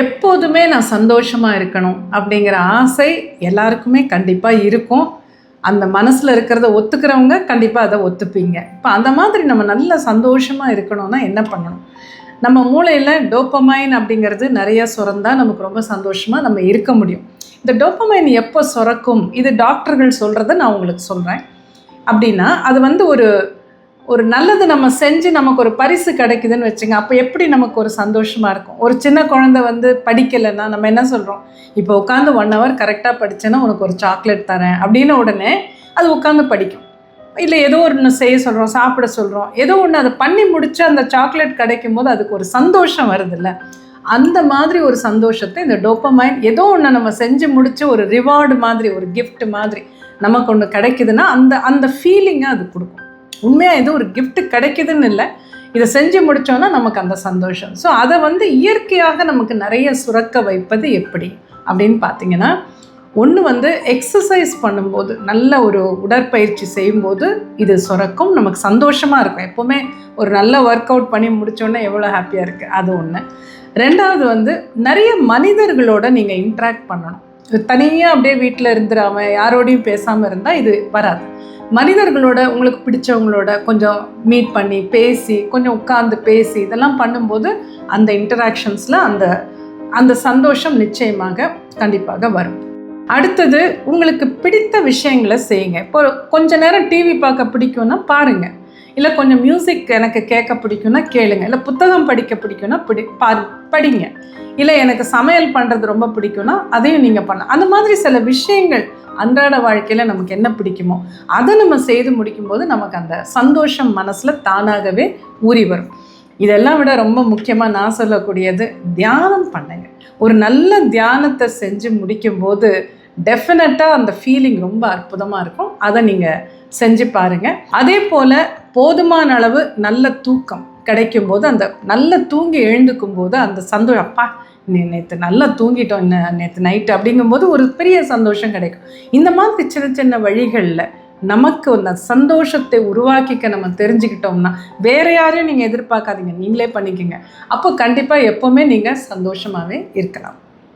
எப்போதுமே நான் சந்தோஷமாக இருக்கணும் அப்படிங்கிற ஆசை எல்லாருக்குமே கண்டிப்பாக இருக்கும். அந்த மனசில் இருக்கிறத ஒத்துக்கிறவங்க கண்டிப்பாக அதை ஒத்துப்பீங்க. இப்போ அந்த மாதிரி நம்ம நல்ல சந்தோஷமாக இருக்கணும்னா என்ன பண்ணணும்? நம்ம மூளையில் டோப்பமைன் அப்படிங்கிறது நிறையா சுரந்தால் நமக்கு ரொம்ப சந்தோஷமாக நம்ம இருக்க முடியும். இந்த டோப்பமைன் எப்போ சுரக்கும்? இது டாக்டர்கள் சொல்கிறத நான் உங்களுக்கு சொல்கிறேன் அப்படின்னா அது வந்து ஒரு ஒரு நல்லது நம்ம செஞ்சு நமக்கு ஒரு பரிசு கிடைக்குதுன்னு வச்சுங்க அப்போ எப்படி நமக்கு ஒரு சந்தோஷமாக இருக்கும்? ஒரு சின்ன குழந்தை வந்து படிக்கலைன்னா நம்ம என்ன சொல்கிறோம் இப்போ உட்காந்து ஒன் ஹவர் கரெக்டாக படிச்சேன்னா உனக்கு ஒரு சாக்லேட் தரேன் அப்படின்னு உடனே அது உட்காந்து படிக்கும். இல்லை ஏதோ ஒன்று செய்ய சொல்கிறோம் சாப்பிட சொல்கிறோம் ஏதோ ஒன்று அதை பண்ணி முடிச்சு அந்த சாக்லேட் கிடைக்கும் போது அதுக்கு ஒரு சந்தோஷம் வருதுல்ல? அந்த மாதிரி ஒரு சந்தோஷத்தை இந்த டோப்பமைன் ஏதோ ஒன்று நம்ம செஞ்சு முடிச்சு ஒரு ரிவார்டு மாதிரி ஒரு கிஃப்ட் மாதிரி நமக்கு ஒன்று கிடைக்குதுன்னா அந்த அந்த ஃபீலிங்கை அது கொடுக்கும். உண்மையாக ஏதோ ஒரு கிஃப்ட் கிடைக்குதுன்னு இல்லை. இதை செஞ்சு முடித்தோன்னா நமக்கு அந்த சந்தோஷம். ஸோ அதை வந்து இயற்கையாக நமக்கு நிறைய சுரக்க வைப்பது எப்படி? அப்படின்னு பார்த்தீங்கன்னா ஒன்று வந்து எக்ஸசைஸ் பண்ணும்போது நல்ல ஒரு உடற்பயிற்சி செய்யும்போது இது சுரக்கும் நமக்கு சந்தோஷமாக இருக்கும். எப்போவுமே ஒரு நல்ல ஒர்க் அவுட் பண்ணி முடித்தோடனே எவ்வளோ ஹாப்பியாக இருக்குது அது ஒன்று ரெண்டாவது வந்து நிறைய மனிதர்களோட நீங்கள் இன்ட்ராக்ட் பண்ணணும். தனியாக அப்படியே வீட்டில் இருந்துடாமல் யாரோடையும் பேசாமல் இருந்தால் இது வராது. மனிதர்களோட உங்களுக்கு பிடிச்சவங்களோட கொஞ்சம் மீட் பண்ணி பேசி கொஞ்சம் உட்காந்து பேசி இதெல்லாம் பண்ணும்போது அந்த இன்டராக்ஷன்ஸில் அந்த அந்த சந்தோஷம் நிச்சயமாக கண்டிப்பாக வரும். அடுத்தது உங்களுக்கு பிடித்த விஷயங்களை செய்யுங்க. இப்போ கொஞ்ச நேரம் டிவி பார்க்க பிடிக்கும்னா பாருங்கள் இல்லை கொஞ்சம் மியூசிக் எனக்கு கேட்க பிடிக்கும்னா கேளுங்க. இல்லை புத்தகம் படிக்க பிடிக்கும்னா பிடி பாரு படிங்க. இல்லை எனக்கு சமையல் பண்ணுறது ரொம்ப பிடிக்கும்னா அதையும் நீங்கள் பண்ணலாம். அந்த மாதிரி சில விஷயங்கள் அன்றாட வாழ்க்கையில் நமக்கு என்ன பிடிக்குமோ அதை நம்ம செய்து முடிக்கும்போது நமக்கு அந்த சந்தோஷம் மனசில் தானாகவே ஊறி வரும். இதெல்லாம் விட ரொம்ப முக்கியமாக நான் சொல்லக்கூடியது தியானம் பண்ணுங்க. ஒரு நல்ல தியானத்தை செஞ்சு முடிக்கும்போது டெஃபினட்டாக அந்த ஃபீலிங் ரொம்ப அற்புதமாக இருக்கும். அதை நீங்கள் செஞ்சு பாருங்கள் அதே போல் போதுமான அளவு நல்ல தூக்கம் கிடைக்கும் போது அந்த நல்ல தூங்கி எழுந்துக்கும் போது அந்த சந்தோஷம் அப்பா நேற்று நல்லா தூங்கிட்டோம் இன்னும் நேற்று நைட்டு அப்படிங்கும்போது ஒரு பெரிய சந்தோஷம் கிடைக்கும். இந்த மாதிரி சின்ன சின்ன வழிகளில் நமக்கு அந்த சந்தோஷத்தை உருவாக்கிக்க நம்ம தெரிஞ்சுக்கிட்டோம்னா வேற யாரையும் நீங்கள் எதிர்பார்க்காதீங்க. நீங்களே பண்ணிக்கோங்க. அப்போ கண்டிப்பாக எப்போவுமே நீங்கள் சந்தோஷமாகவே இருக்கலாம்.